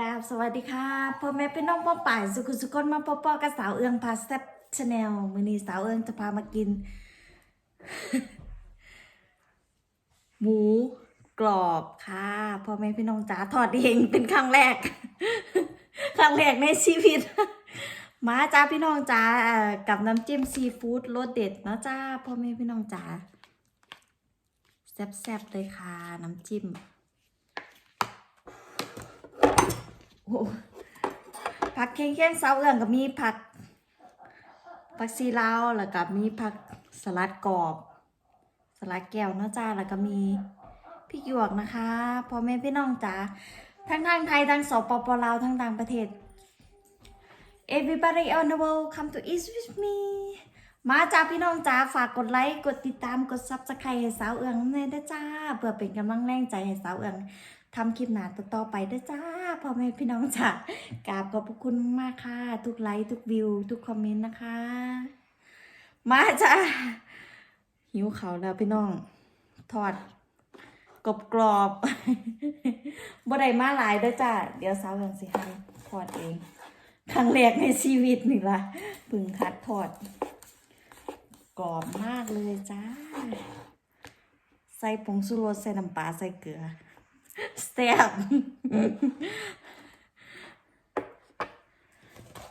ราบสวัสดีค่ะพ่อแม่พี่น้องป้อป่ายสุขุสุขคนมาปอปอกับสาวเอืองพาแซ่บชาแนลมือนี้สาวเอืองจะพามากิน หมูกรอบค่ะพ่อแม่พี่น้องจ๋าทอดเองเป็นครั้งแรก ครั้งแรกในชีวิต มาจ้าพี่น้องจ๋ากับน้ำจิ้มซีฟู้ดรสเด็ดนะจ้าพ่อแม่พี่น้องจ๋าแซ่บๆเลยค่ะน้ำจิ้ม โอ้ผักแข้งๆเสาเอื้องก็มีผักผักซีลาวแล้วก็มีผักสลัดกรอบ สลัดแก้วเนาะจ้าแล้วก็มีพริกหยวกนะคะพ่อแม่พี่น้องจ๋าทั้งทางไทยทั้งสปปลาวทั้งต่างประเทศ Everybody on the world come to eat with me มาจ้าพี่น้องจ้าฝากกดไลค์ กดติดตามกด subscribe ให้สาวเอืองเลยนะจ้า เพื่อเป็นกำลังแรงใจให้สาวเอือง ทำคลิปหนาต่อไปด้วยจ้าพ่อแม่พี่น้องจ้ากราบขอบพระคุณมากค่ะ ทุกไลค์ทุกวิว ทุกคอมเมนต์นะคะ มาจ้าหิวเขาวแล้วพี่น้อง ทอดกรอบกรอบบ่ได้มาหลายด้วยจ้าเดี๋ยวสาวเรื่องสิให้ทอดเอง ครั้งแรกในชีวิตนี่ละพึ่งคัดทอด กรอบมากเลยจ้า ใส่ผงชูรสใส่น้ำปลาใส่เกลือ แซ่บ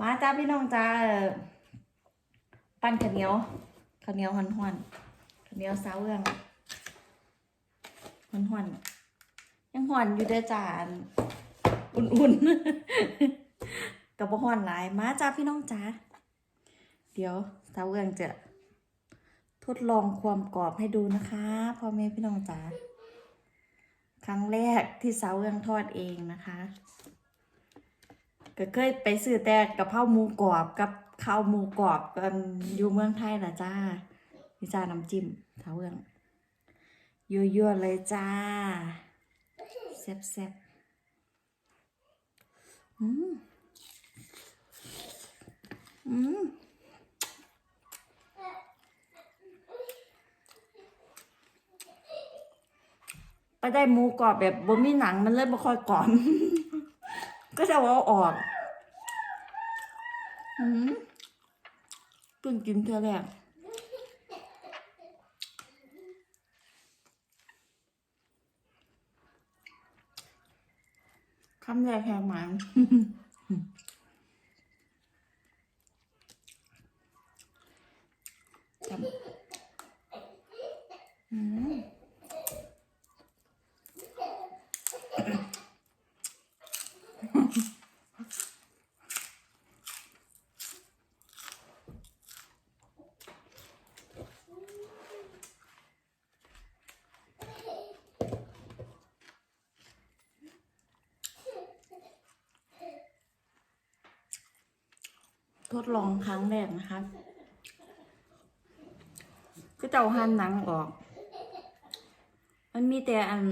มาจ้าพี่น้องจ้าปั้นข้าวเหนียวข้าวเหนียวหอนหอนข้าวเหนียวสาวเอืองหอนหอนยังหอนอยู่เด้อจ้าอันอุ่นๆกับบ่หอนหลายมาจ้าพี่น้องจ้าเดี๋ยวสาวเอืองจะทดลองความกรอบให้ดูนะคะพ่อแม่พี่น้องจ้า ครั้งแรกที่สาวเอืองทอดเองนะคะ ก็เคยไปซื้อแต่กะเพราหมูกรอบกับข้าวหมูกรอบกันอยู่เมืองไทยละจ้านี่จ้าน้ำจิ้มเสาเอืองยั่วๆเลยจ้าแซ่บๆอืมอืม ไปได้หมูกรอบแบบบ่มีหนังมันเลยบ่ค่อยกรอบก็จะเอาออกอืมเพิ่งกินเท่าแรกคำแรกแหงมันอืม ทดลองครั้งแรกนะคะ ก็จะเอาหันหนังออก มันมีแต่อัน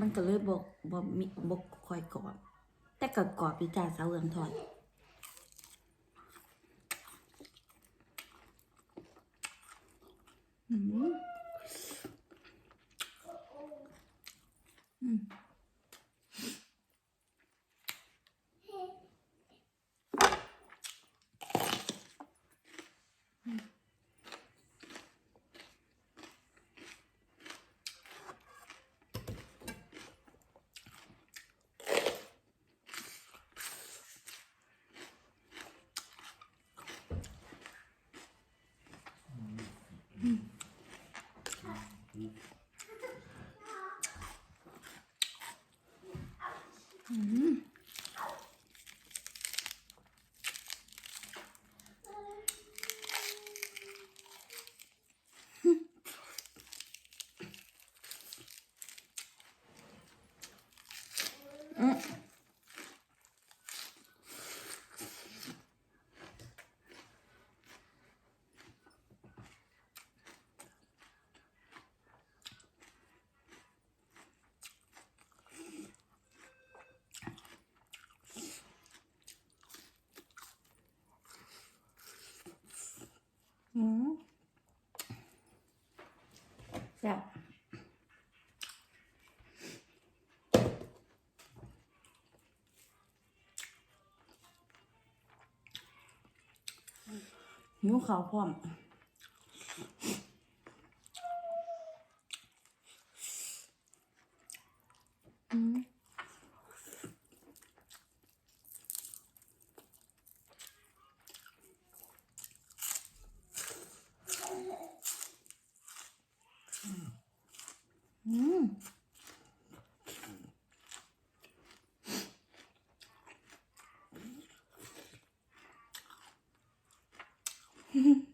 มันก็เลยบกบกมีบกคอยกรอบ แต่ก็กรอบพี่จ่าสาวเอืองทอดอืมอืม อืม จับนิ้วขาวพร้อม Mm-hmm.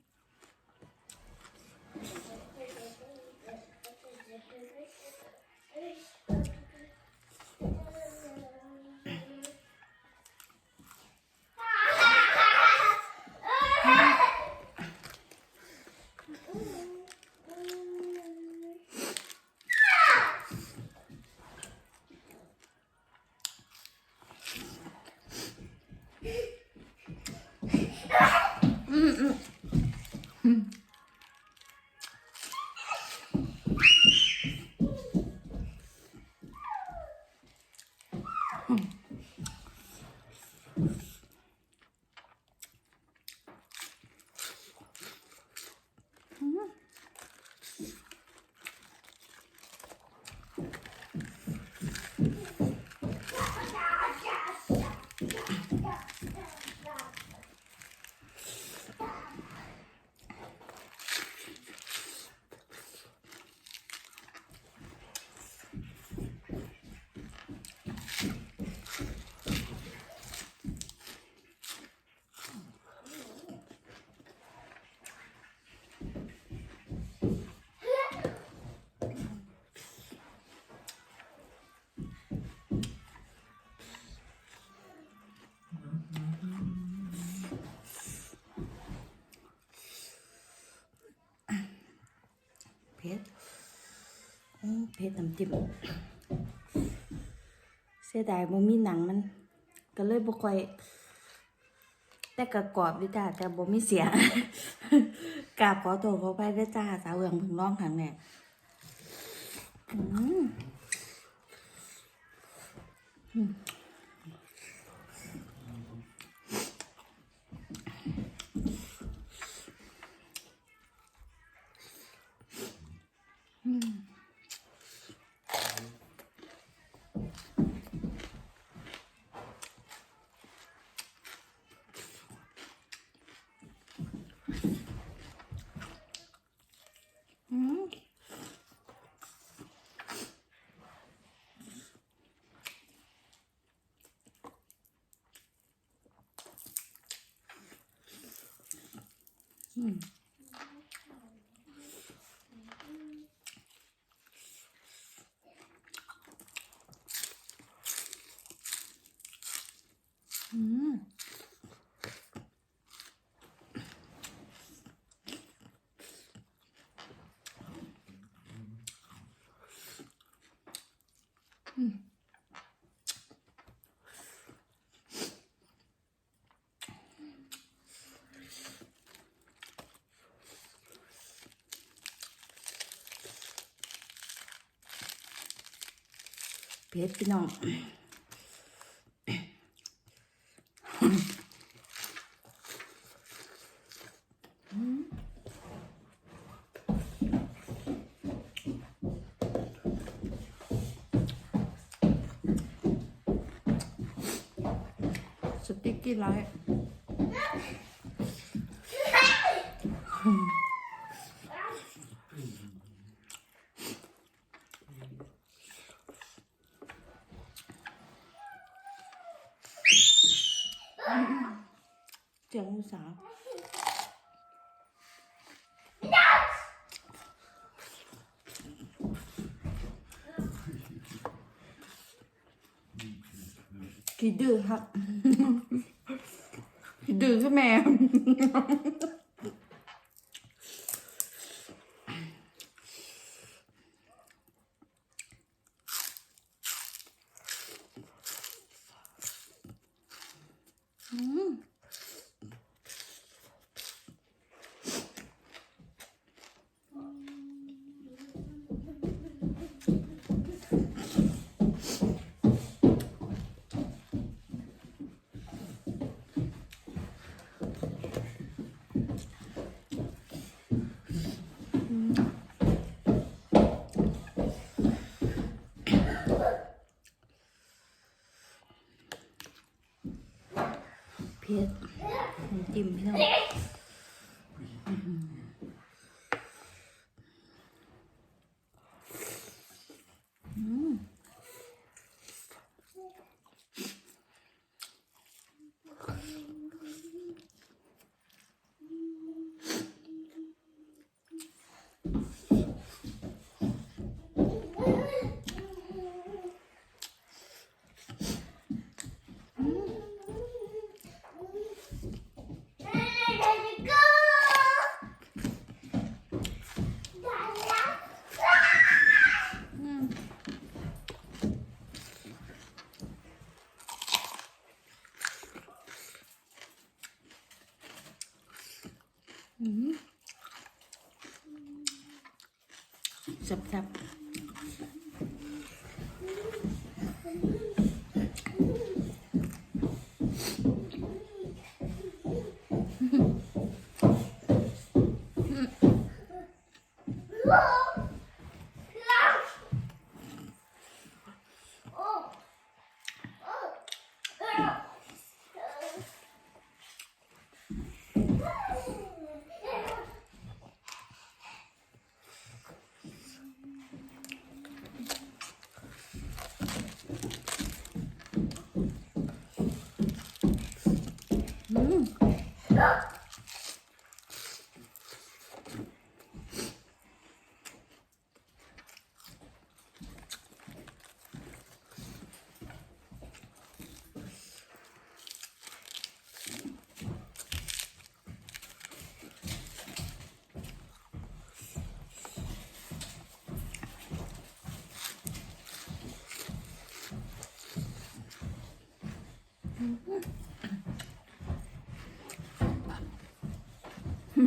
เพชรน้ำจิ้มเสียดายบ่มีหนังมัน ก็เลยบ่ค่อย แต่ก็กรอบอยู่จ้าแต่บ่มีเสียงกราบขอโทษขอไปด้วยจ้าสาวเอืองพึ่งร้องขังแรกอืม อืมอืม เพชรพี่น้องสติ๊กกี้ไลท์ เจียงลูกสาวกี่ดื้อครับกี่ดื้อคือแม่อ ผ็ดน้ำจิ้มพี่น้องอืม แซ่บๆอืม ห ว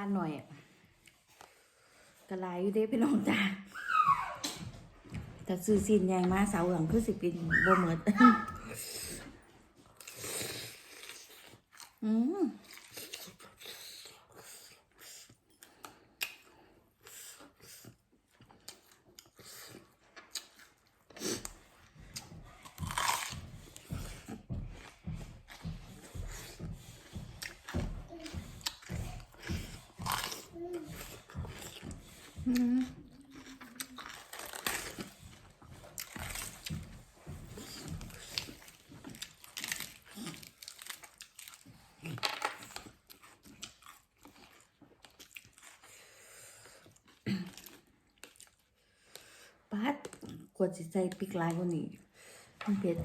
านหน่อยอะกระไรอยู่เด้พี่น้องจ้าแต่ซื้อสินใหญ่มาเสาหลังคือสิเป็นบ่เหมือน ควรจะใส่พริกลายกว่านี้มันเป็ด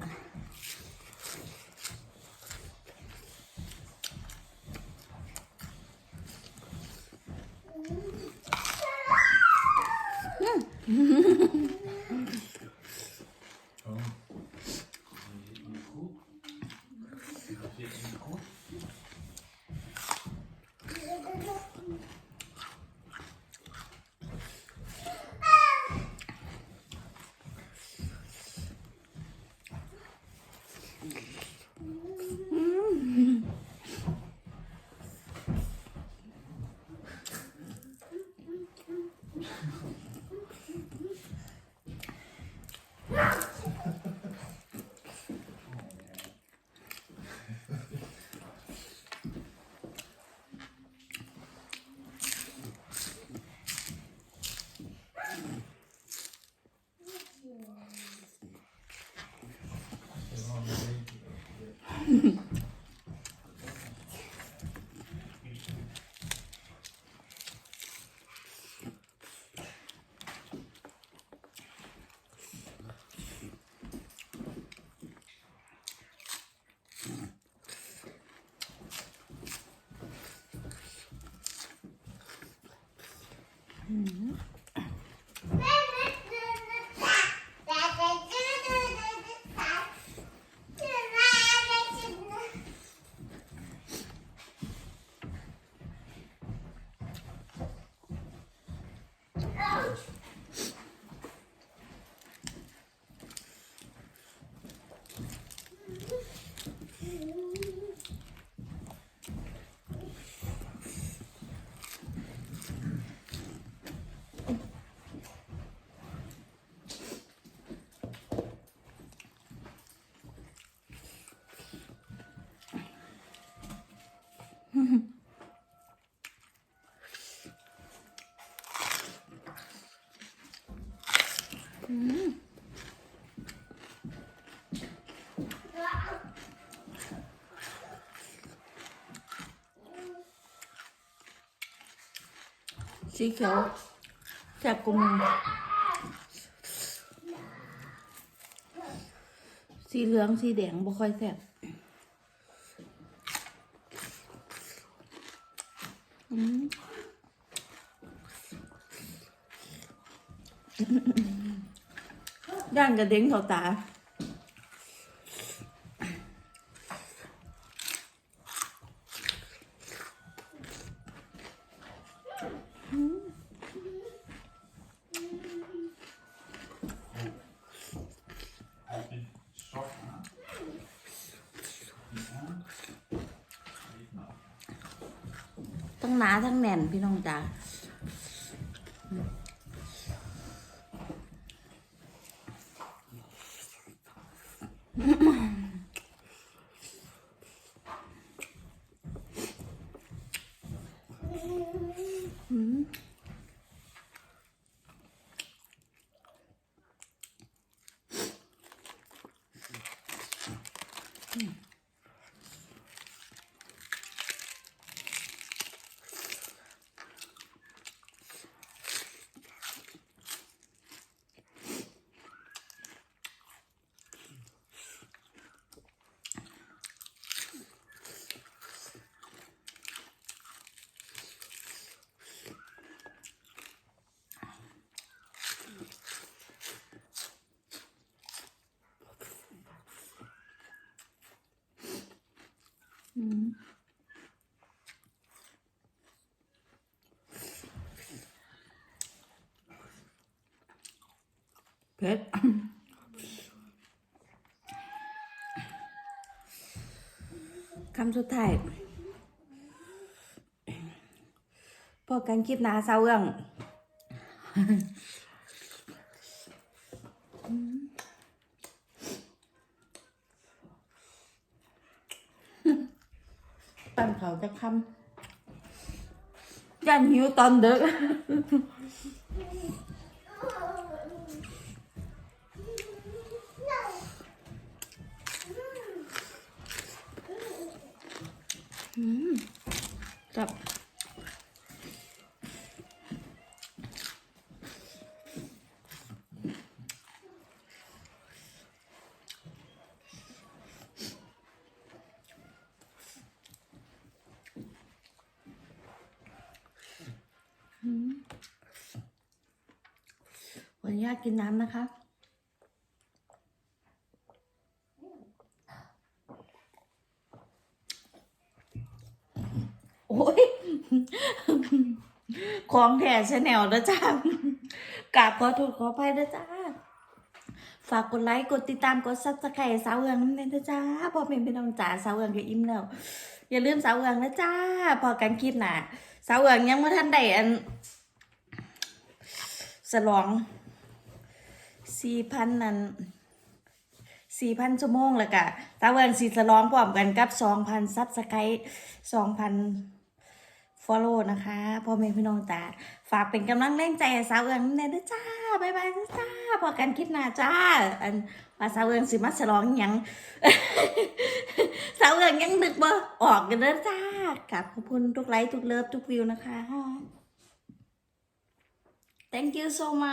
อืม สีเขียวแซ่บกว่ามึงสีเหลืองสีแดงบ่ค่อยแซ่บอืมย่างกระเด้งเขาตา ทั้งหนาทั้งแน่น พี่น้องจ๋า เผ็ดคำสุดท้ายพอกันคลิปหนาเศร้าเรื่องตั้งเขาจะคำยันหิวตอนเด็ก จับอืมขออ นุญาตกินน้ำนะคะ โอ้ย ของแท้ชาแนลนะจ้ากราบขอโทษขออภัยนะจ้า ฝากกดไลค์ กดติดตาม กดซับสไครต์สาวเอืองน้ำเนยนะจ้าพอเป็นพี่น้องจ๋าสาวเอืองก็อิ่มแล้ว อย่าลืมสาวเอืองนะจ้า พอกันคลิปหน่ะสาวเอืองยังไม่ทันได้อันสลอง สี่พันนั้นสี่พันชั่วโมงแล้วกะสาวเอืองสีสลองพร้อมกันกับสองพันซับสไครต์สองพัน follow นะคะพ่อแม่พี่น้องจ๋าฝากเป็นกำลังแรงใจสาวเอืองแน่เด้อจ้าบายบายนะจ้าพอกันคลิปหน้าจ้า อันว่าสาวเอืองสิมาฉลองยังสาวเอืองยังนึกบ่ออกกันเด้อจ้ากราบขอบคุณทุกไลค์ทุกเลิฟทุกวิวนะคะ thank you so much